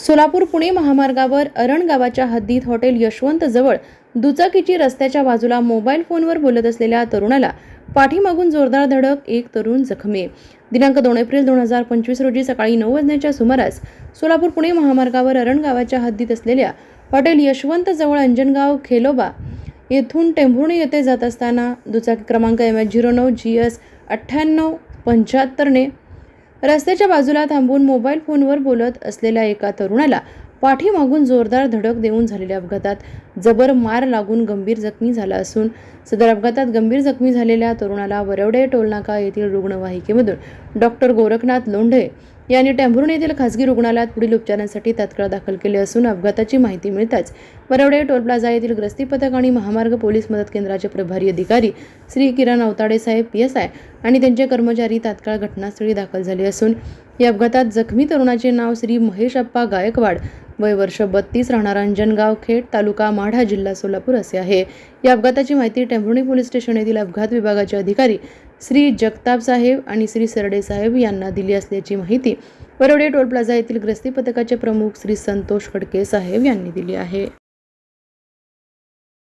सोलापूर पुणे महामार्गावर अरण गावाच्या हद्दीत हॉटेल यशवंत जवळ दुचाकीची रस्त्याच्या बाजूला मोबाईल फोनवर बोलत असलेल्या तरुणाला पाठीमागून जोरदार धडक एक तरुण जखमी. दिनांक दोन एप्रिल दोन हजार पंचवीस रोजी सकाळी नऊ वाजण्याच्या सुमारास सोलापूर पुणे महामार्गावर अरण गावाच्या हद्दीत असलेल्या हॉटेल यशवंत जवळ अंजनगाव खेलोबा येथून टेंभुर्णी येथे जात असताना दुचाकी क्रमांक एम एच झिरो नऊ जी एस अठ्ठ्याण्णव पंच्याहत्तरने रस्त्याच्या बाजूला थांबून मोबाईल फोनवर बोलत असलेल्या एका तरुणाला पाठीमागून जोरदार धडक देऊन झालेल्या अपघातात जबर मार लागून गंभीर जखमी झाला असून सदर अपघातात गंभीर जखमी झालेल्या तरुणाला वरवडे टोलनाका येथील रुग्णवाहिकेमधून डॉक्टर गोरखनाथ लोंढे यांनी टेंभुर्णी येथील खासगी रुग्णालयात पुढील उपचारांसाठी तात्काळ दाखल केले असून अपघाताची माहिती मिळताच वरवडे टोल प्लाझा येथील ग्रस्ती पथक आणि महामार्ग पोलीस मदत केंद्राचे प्रभारी अधिकारी श्री किरण अवताडे साहेब पी एस आय आणि त्यांचे कर्मचारी तात्काळ घटनास्थळी दाखल झाले असून या अपघातात जखमी तरुणाचे नाव श्री महेश अप्पा गायकवाड वय वर्ष बत्तीस राहणार अंजनगाव खेड तालुका माढा जिल्हा सोलापूर असे आहे. या अपघाताची माहिती टेंभुर्णी पोलीस स्टेशन येथील अपघात विभागाचे अधिकारी श्री जगताप साहेब आणि श्री सरडे साहेब यांना दिली असल्याची माहिती वरवडे टोल प्लाझा येथील ग्रस्ती पथकाचे प्रमुख श्री संतोष खडके साहेब यांनी दिली आहे.